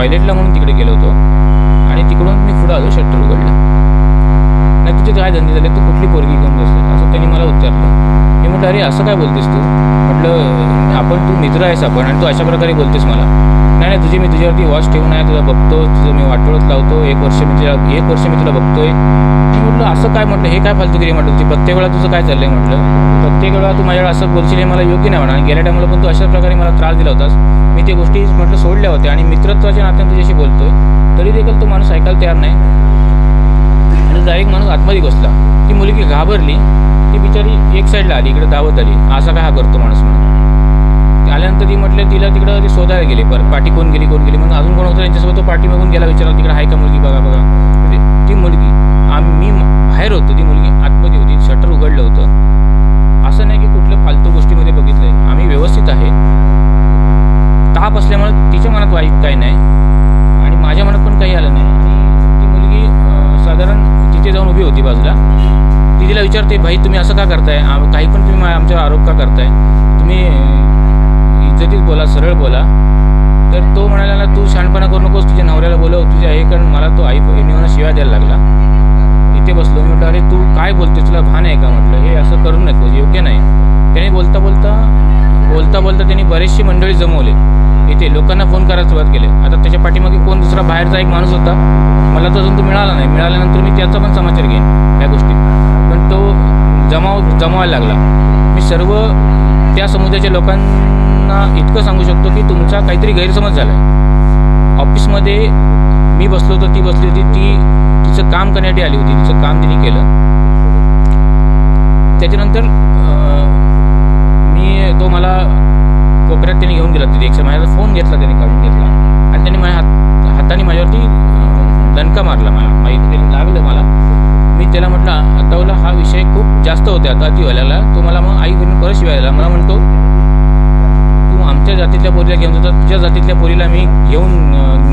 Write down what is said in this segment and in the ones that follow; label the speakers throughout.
Speaker 1: टॉयलेटला म्हणून तिकडे गेलो होतो. आणि तिकडून मी पुढं आलो शटर उघडला नाही तुझे काय धंदे झाले? तू कुठली पोरगी घेऊन बसले? असं त्यांनी मला उत्तरलं मी म्हटलं अरे असं काय बोलतेस तू? म्हटलं आपण तू मित्र आहेस आपण आणि तू अशा प्रकारे बोलतेस मला. नाही नाही तुझी मी तुझ्यावरती वॉच ठेवून आहे तुला बघतो तुझं मी वाटोळत लावतो एक वर्ष मी तुझ्या एक वर्ष मी तुला बघतोय. मी म्हटलं असं काय? म्हटलं हे काय फालतूगिरी म्हटलं तुझी प्रत्येक वेळा तुझं काय चाललंय? म्हटलं प्रत्येक वेळा तू माझ्याकडे असं बोलशील हे मला योग्य नाही म्हणा आणि गेल्या टायमाला पण तू अशाच प्रकारे मला त्रास दिला होतास. मी ते गोष्टी म्हटलं सोडल्या होत्या आणि मित्रत्वाच्या नात्याने तुझ्याशी बोलतोय तरी देखील तो माणूस ऐकायला तयार नाही. आणि डायरेक्ट माणूस आतमध्ये घुसला. ती मुलगी घाबरली. ती बिचारी एक साईडला आली इकडे धावत आली. असा काय हा करतो माणूस म्हणून? आल्यानंतर ती म्हटलं तिला तिकडं ती शोधायला गेली परत पाठी कोण गेली कोण गेली. मग अजून कोण होतं? त्यांच्यासोबत तो पाठी मागून गेला विचारला तिकडे आहे का मुलगी? बघा बघा. म्हणजे ती मुलगी आम्ही बाहेर होतो ती मुलगी आतमध्ये होती शटर उघडलं होतं. असं नाही की कुठल्या फालतू गोष्टीमध्ये बघितलं आहे आम्ही व्यवस्थित आहे. ताप असल्यामुळे तिच्या मनात वाईट काही नाही. आणि माझ्या मनात पण काही आलं नाही. ती मुलगी साधारण तिथे जाऊन उभी होती बाजूला. ती तिला विचारते भाई तुम्ही असं का करताय? काही पण तुम्ही मा- आमच्यावर आरोप का करताय? तुम्ही इज्जतीत बोला सरळ बोला. तर तो म्हणाला तू शहाणपणा करू नकोस. तुझ्या नवऱ्याला बोलव. तुझ्या हे कारण मला तो आई येऊन शिवाय द्यायला लागला. इथे बसलो. मी म्हटलं अरे तू काय बोलते तुला भान आहे का? म्हटलं हे असं करू नको योग्य नाही. त्याने बोलता बोलता बोलता बोलता त्यांनी बरेचशी मंडळी जमवले. इथे लोकांना फोन करायला सुरुवात केली. आता त्याच्या पाठीमागे कोण दुसरा बाहेरचा एक माणूस होता? मला तर अजून तो मिळाला नाही. मिळाल्यानंतर मी त्याचा पण समाचार घेईन या गोष्टीत पण तो जमाव जमवायला लागला. मी सर्व त्या समुदायाच्या लोकांना इतकं सांगू शकतो की तुमचा काहीतरी गैरसमज झाला आहे ऑफिसमध्ये मी बसलो होतो ती बसली होती ती तिचं काम करण्यासाठी आली होती. तिचं काम तिने केलं. त्याच्यानंतर आणि मी तो मला कोपऱ्यात त्याने घेऊन गेला तिथे. एकशे माझ्या फोन घेतला त्याने काढून घेतला. आणि त्याने माझ्या हात हाताने माझ्यावरती दणका मारला मला. माहीत त्याने लागलं मला. मी त्याला म्हटलं आता हा विषय खूप जास्त होते. आता अतिवाल्याला तो मला मग आई बहिणी परत शिवायला. मला म्हणतो तू आमच्या जातीतल्या पोरीला घेऊन जातो तुझ्या जातीतल्या पोरीला मी घेऊन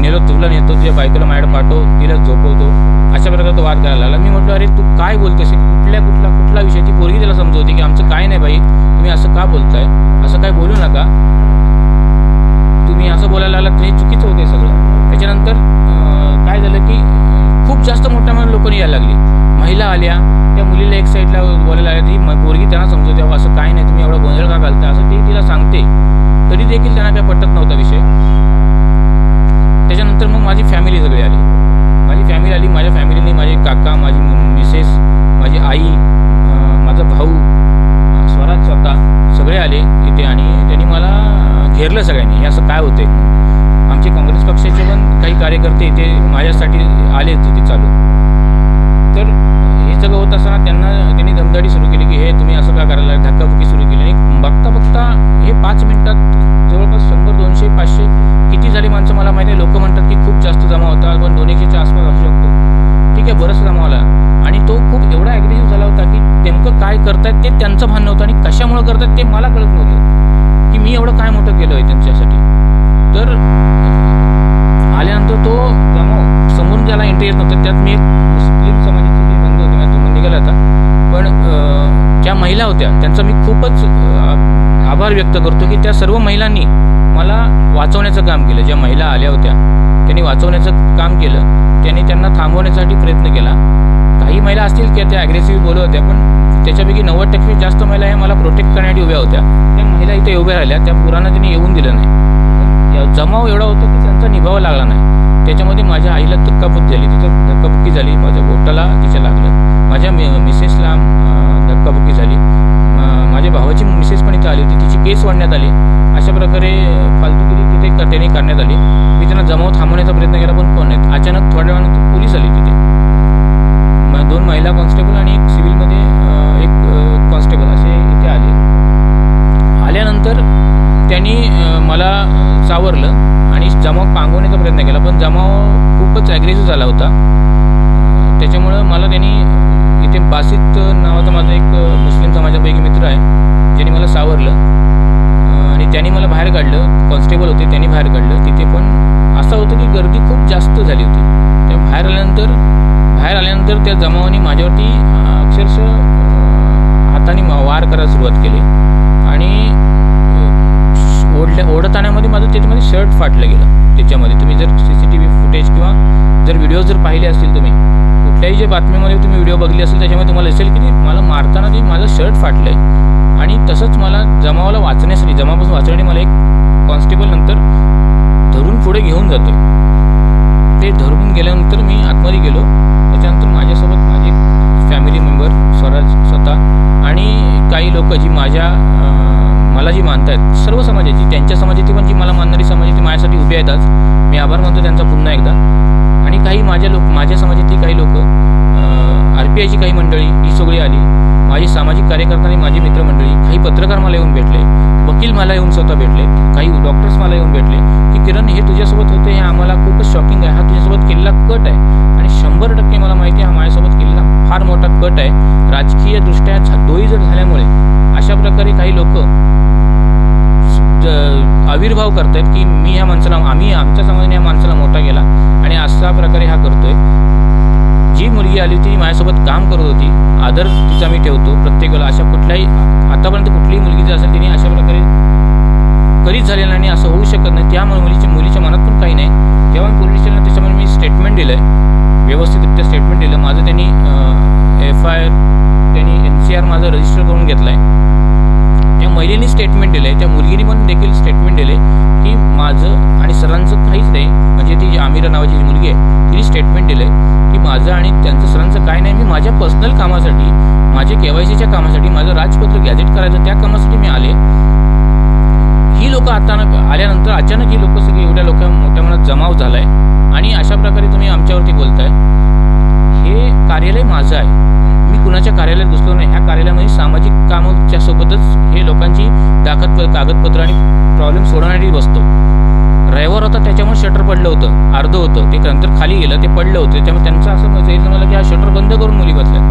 Speaker 1: नेलो तुला नेतो तुझ्या बायकोला माझ्याकडे पाठव तिला झोपवतो. अशा प्रकारे तो वाद करायला लागला. मी म्हटलं अरे तू काय बोलतोस? कुठल्या कुठला कुठला विषय. ती पोरगी त्याला समजवते की आमचं काय नाही बाई तुम्ही असं का बोलताय? असं काय बोलू नका. तुम्ही असं बोलायला आलात हे चुकीचं होते सगळं. त्याच्यानंतर काय झालं की खूप जास्त मोठ्या मोठ्या लोकांनी यायला लागली. महिला आल्या त्या मुलीला एक साईडला बोलायला आल्या ती पोरगी त्यांना समजवते "अहो, असं काय नाही तुम्ही एवढा गोंधळ का घालता असं ती तिला सांगते. तरी देखील त्यांना काय पटत नव्हता विषय. त्याच्यानंतर मग माझी फॅमिली सगळी आली. माझी फॅमिली आली माझ्या फॅमिलीने माझे काका माझी मिसेस माझी आई माझा भाऊ स्वराज स्वतः सगळे आले इथे आणि त्यांनी मला घेरलं सगळ्यांनी. हे असं काय होतंय? आमचे काँग्रेस पक्षाचे पण काही कार्यकर्ते इथे माझ्यासाठी आले तिथे चालू तर हे सगळं होत असताना त्यांना त्यांनी दमदाटी सुरू केली की हे तुम्ही असं का करायला धक्काबुक्की सुरू केली. आणि बघता बघता हे पाच मिनिटात जवळपास शंभर दोनशे पाचशे किती झाली माणसं मला माहिती आहे. लोक म्हणतात की खूप जास्त जमा होता पण दोन एकशेच्या आसपास असू शकतो. ठीक आहे बरंच जमा आणि तो खूप एवढा ॲग्रेसिव्ह झाला होता की नेमकं काय करतायत ते त्यांचं भान नव्हतं आणि कशामुळं करतायत ते मला कळत नव्हतं. की मी एवढं काय मोठं केलं आहे त्यांच्यासाठी. तर आल्यानंतर तो जमाव समोरून ज्याला एंट्री येत नव्हतं त्यात मी एक मुस्लिम समाजाचे जे बंधू होते माझ्या निघाला होता. पण ज्या महिला होत्या त्यांचा मी खूपच आभार व्यक्त करतो की त्या सर्व महिलांनी मला वाचवण्याचं काम केलं. ज्या महिला आल्या होत्या त्यांनी वाचवण्याचं काम केलं. त्यांनी त्यांना थांबवण्यासाठी प्रयत्न केला. काही महिला असतील की त्या ॲग्रेसिव्ह बोलत होत्या पण त्याच्यापैकी नव्वद टक्के जास्त महिला ह्या मला प्रोटेक्ट करण्यासाठी उभ्या होत्या. त्या महिला इथे उभ्या राहिल्या त्या पुरांना त्यांनी येऊन दिलं नाही. जमाव एवढा होता की त्यांचा निभाव लागला नाही. त्याच्यामध्ये माझ्या आईला धक्काबुक झाली तिथं धक्काबुक्की झाली माझ्या बोटाला तिच्या लागलं. माझ्या मिसेसला धक्काबुक्की झाली. माझ्या भावाची मिसेस पण इथं आली होती तिची केस वाढण्यात आली. अशा प्रकारे फालतू फालतूगिरी तिथे त्यांनी करण्यात आली. मी त्यांना जमाव थांबवण्याचा प्रयत्न केला पण कोण नाहीत. अचानक थोड्या वेळानंतर पोलीस आली तिथे. दोन महिला कॉन्स्टेबल आणि एक सिव्हिलमध्ये एक कॉन्स्टेबल असे इथे आले. आल्यानंतर त्यांनी मला सावरलं आणि जमाव पांगवण्याचा प्रयत्न केला पण जमाव खूपच ॲग्रेसिव्ह झाला होता. त्याच्यामुळं मला त्यांनी इथे बासित नावाचा माझा एक मुस्लिम समाजापैकी मित्र आहे ज्यांनी मला सावरलं. ज्यांनी मला बाहेर काढलं कॉन्स्टेबल होते त्यांनी बाहेर काढलं. तिथे पण असं होतं की गर्दी खूप जास्त झाली होती. त्या बाहेर आल्यानंतर बाहेर आल्यानंतर त्या जमावाने माझ्यावरती अक्षरशः हाताने वार करायला सुरुवात केली. आणि ओढल्या ओढताण्यामध्ये माझं त्याच्यामध्ये शर्ट फाटलं गेलं. त्याच्यामध्ये तुम्ही जर C C T V footage किंवा जर व्हिडिओ जर पाहिले असतील तुम्ही कुठल्याही जे बातमीमध्ये तुम्ही व्हिडिओ बघले असेल त्याच्यामध्ये तुम्हाला दिसेल की मला मारताना ते माझं शर्ट फाटलं आहे आणि तसंच मला जमावाला वाचण्यासाठी जमापासून वाचण्यासाठी मला एक कॉन्स्टेबल नंतर धरून पुढे घेऊन जातो ते धरून गेल्यानंतर मी आतमध्ये गेलो. त्याच्यानंतर माझ्यासोबत माझे फॅमिली मेंबर स्वराज स्वतः आणि काही लोक जी माझ्या मला जी मानतायत सर्व समाजाची त्यांच्या समाजाची पण जी मला मानणारी समाजाची माझ्यासाठी उभी आहेत आज. मी आभार मानतो त्यांचा पुन्हा एकदा. आणि काही माझ्या लोक माझ्या समाजातली काही लोक आर पी आयची काही मंडळी ही सगळी आली. माझी सामाजिक कार्यकर्ता आणि माझी मित्रमंडळी काही पत्रकार मला येऊन भेटले वकील मला येऊन स्वतः भेटले काही डॉक्टर्स मला येऊन भेटले की किरण हे तुझ्यासोबत होते हे आम्हाला खूपच शॉकिंग आहे हा तुझ्यासोबत केलेला कट आहे. आणि शंभर टक्के मला माहिती आहे हा माझ्यासोबत केलेला फार मोठा कट आहे. राजकीय दृष्ट्या डोई जर झाल्यामुळे अशा प्रकारे काही लोक आविर्भाव करतायत की मी ह्या माणसाला आम्ही आमच्या समाजाने या माणसाला मोठा केला आणि अशा प्रकारे हा करतोय. जी मुलगी आली होती ती माझ्यासोबत काम करत होती. आदर तिचा मी ठेवतो प्रत्येकाला. अशा कुठल्याही आतापर्यंत कुठलीही मुलगी जी असेल तिने अशा प्रकारे कधीच झालेलं नाही आणि असं होऊ शकत नाही. त्या मुलीच्या मुलीच्या मनात पण काही नाही. तेव्हा मी पोलीस स्टेशनला त्याच्यामुळे मी स्टेटमेंट दिलं आहे व्यवस्थितरित्या स्टेटमेंट दिलं माझं त्यांनी एफ आय आर त्यांनी एन सी आर माझं रजिस्टर करून घेतलं आहे महिलेने स्टेटमेंट दिलं आहे त्या मुलगीने पण देखील स्टेटमेंट दिले की माझं आणि सरांचं काहीच नाही. म्हणजे ती जी आमिरा नावाची जी मुलगी आहे तिने स्टेटमेंट दिलं आहे की माझं आणि त्यांचं सरांचं काय नाही मी माझ्या पर्सनल कामासाठी माझ्या के वाय सीच्या कामासाठी माझं राजपत्र गॅजेट करायचं त्या कामासाठी मी आले. ही लोक आता आल्यानंतर अचानक ही लोक सगळी एवढ्या लोक मोठ्या मनात जमाव झाला आहे आणि अशा प्रकारे तुम्ही आमच्यावरती बोलताय. हे कार्यालय माझं आहे. कुणाच्या कार्यालयात घुसलो नाही ह्या कार्यालयामध्ये सामाजिक कामाच्या सोबतच हे लोकांची दाखत कागदपत्र आणि प्रॉब्लेम सोडवण्यासाठी बसतो. रविवार होता त्याच्यामुळे शटर पडलं होतं. अर्धं होतं. ते नंतर खाली गेलं ते पडलं होतं. त्यामुळे त्यांचं असं मग मला की हा शटर बंद करून मुली बसल्या.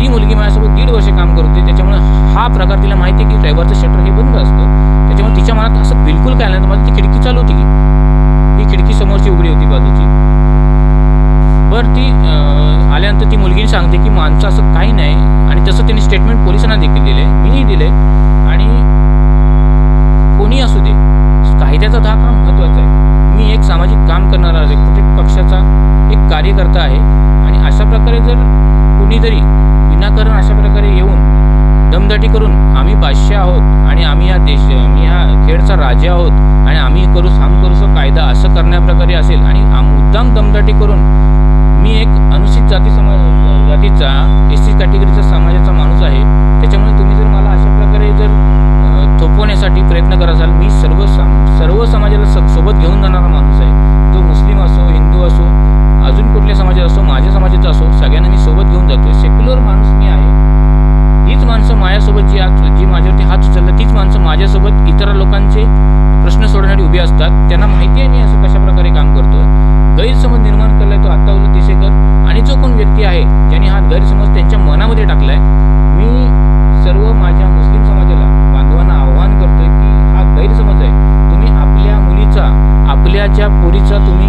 Speaker 1: ती मुलगी माझ्यासोबत दीड वर्ष काम करत होती. त्याच्यामुळे हा प्रकार तिला माहिती आहे की रविवारचं शटर हे बंद असतं. त्याच्यामुळे तिच्या मनात असं बिलकुल काय नाही. मला ती खिडकी चालू होती की. ही खिडकी समोरची उघडी होती बाजूची. बरं ती आल्यानंतर ती मुलगी सांगते की माणसं असं काही नाही. आणि तसं त्यांनी स्टेटमेंट पोलिसांना देखील दिले मीही दिले. आणि कोणी असू दे कायद्याचा धाक हा महत्त्वाचा आहे. मी एक सामाजिक काम करणारा रिपोर्टेड पक्षाचा एक कार्यकर्ता आहे. आणि अशा प्रकारे जर कुणीतरी विनाकारण अशा प्रकारे येऊन दमदाटी करून आम्ही बादशाह आहोत आणि आम्ही या देश मी हा खेळचा राजा आहोत आणि आम्ही करू हम करू सो कायदा असं करण्याप्रकारे असेल आणि आम- मुद्दाम दमदाटी करून मी एक अनुसूचित जाती समाज जातीचा एस सी कॅटेगरीचा समाजाचा माणूस आहे. त्याच्यामुळे तुम्ही जर मला अशा प्रकारे जर थोपवण्यासाठी प्रयत्न करत असाल मी सर्व सम सर्व समाजाला स सोबत घेऊन जाणारा माणूस आहे. तो मुस्लिम असो हिंदू असो अजून कुठल्या समाजाचा असो माझ्या समाजाचा असो सगळ्यांना मी सोबत घेऊन जातो सेक्युलर माणूस मी आहे. हीच माणसं माझ्यासोबत जी आज जी माझ्यावरती हात उचलतात तीच माणसं माझ्यासोबत इतर लोकांचे प्रश्न सोडवण्यासाठी उभी असतात. त्यांना माहिती आहे मी असं कशा काम करतो गैरसमज निर्माण केलाय तो आत्तावलं तिसेकर आणि जो कोण व्यक्ती आहे ज्याने हा गैरसमज त्यांच्या मनामध्ये टाकलाय मी सर्व माझ्या मुस्लिम समाजाला बांधवांना आव्हान करतोय की हा गैरसमज आहे. तुम्ही आपल्या मुलीचा आपल्या ज्या पोरीचा तुम्ही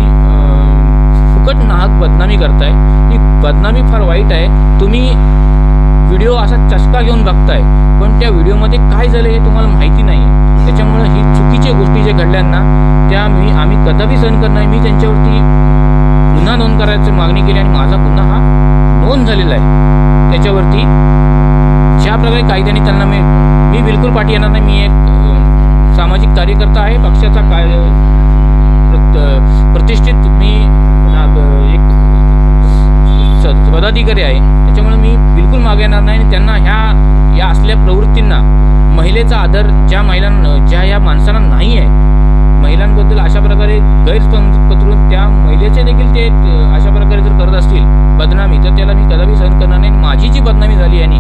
Speaker 1: फुकट नाहक बदनामी करताय ही बदनामी फार वाईट आहे. तुम्ही व्हिडिओ असा चष्का घेऊन बघताय पण त्या व्हिडिओमध्ये काय झालं हे तुम्हाला माहिती नाही आहे त्याच्यामुळं ही चुकीच्या गोष्टी जे घडल्यांना त्या मी आम्ही कदापि सहन करणार मी त्यांच्यावरती गुन्हा नोंद करायची मागणी केली आणि माझा गुन्हा हा नोंद झालेला आहे. त्याच्यावरती ज्या प्रकारे कायद्याने त्यांना मी मी बिलकुल पाठी येणार नाही. मी एक सामाजिक कार्यकर्ता आहे. पक्षाचा काय प्रत- प्रतिष्ठित मी एक पदाधिकारी आहे. त्याच्यामुळे मी बिलकुल मागे येणार नाही आणि त्यांना ह्या या असल्या प्रवृत्तींना महिलेचा आदर ज्या महिलांना ज्या या माणसांना नाही आहे. महिलांबद्दल अशा प्रकारे गैरसमज पत्रून त्या महिलेचे देखील ते अशा प्रकारे जर करत असतील बदनामी तर त्याला मी कदापि सहन करणार नाही. माझी जी बदनामी झाली आणि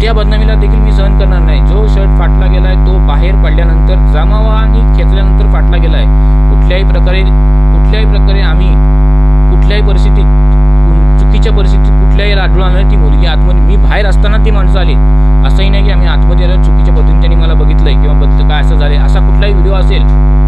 Speaker 1: त्या बदनामीला देखील मी सहन करणार नाही. जो शर्ट फाटला गेलाय तो बाहेर पडल्यानंतर जमावानी खेचल्यानंतर फाटला गेलाय. कुठल्याही प्रकारे कुठल्याही प्रकारे आम्ही कुठल्याही परिस्थितीत चुकीच्या परिस्थितीत कुठल्याही आढळून ती मुलगी आतमध्ये मी बाहेर असताना ती माणसं आली. असंही नाही की आम्ही आतमध्ये आलो चुकीच्या पद्धतीने त्यांनी मला बघितलंय किंवा बघितलं काय असं झालं असा कुठलाही व्हिडिओ असेल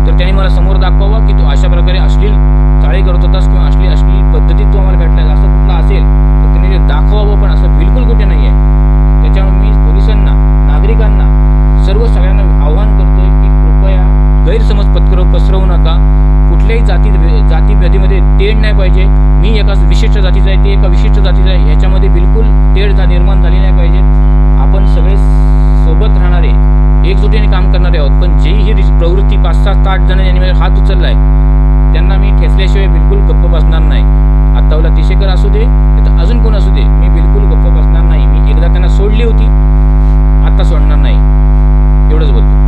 Speaker 1: तर त्यांनी मला समोर दाखवावा की तू अशा प्रकारे अश्लील चाळी करत होतास किंवा अश्लील अश्लील पद्धतीत तो आम्हाला भेटला असं कुठला असेल तर त्यांनी ते दाखवावं पण असं बिलकुल कुठे नाही आहे त्याच्यामुळे मी पोलिसांना नागरिकांना सर्व सगळ्यांना आव्हान करतोय की कृपया गैरसमज पत्र पसरवू नका. कुठल्याही जाती जाती तेढ नाही पाहिजे. मी एका विशिष्ट जातीचा आहे ते एका विशिष्ट जातीचं आहे. ह्याच्यामध्ये बिलकुल तेढ झा निर्माण झाली नाही पाहिजे. आपण सगळे सोबत राहणारे एकजुटीने काम करणारे आहोत. पण जेही ही प्रवृत्ती पाच सात आठ जण यांनी हात उचलला आहे त्यांना मी ठेचल्याशिवाय बिलकुल गप्प बसणार नाही. आत्तावला तिशेकर असू दे तर अजून कोण असू दे. मी बिलकुल गप्प बसणार नाही. मी एकदा त्यांना सोडली होती आत्ता सोडणार नाही. एवढंच बोलतो.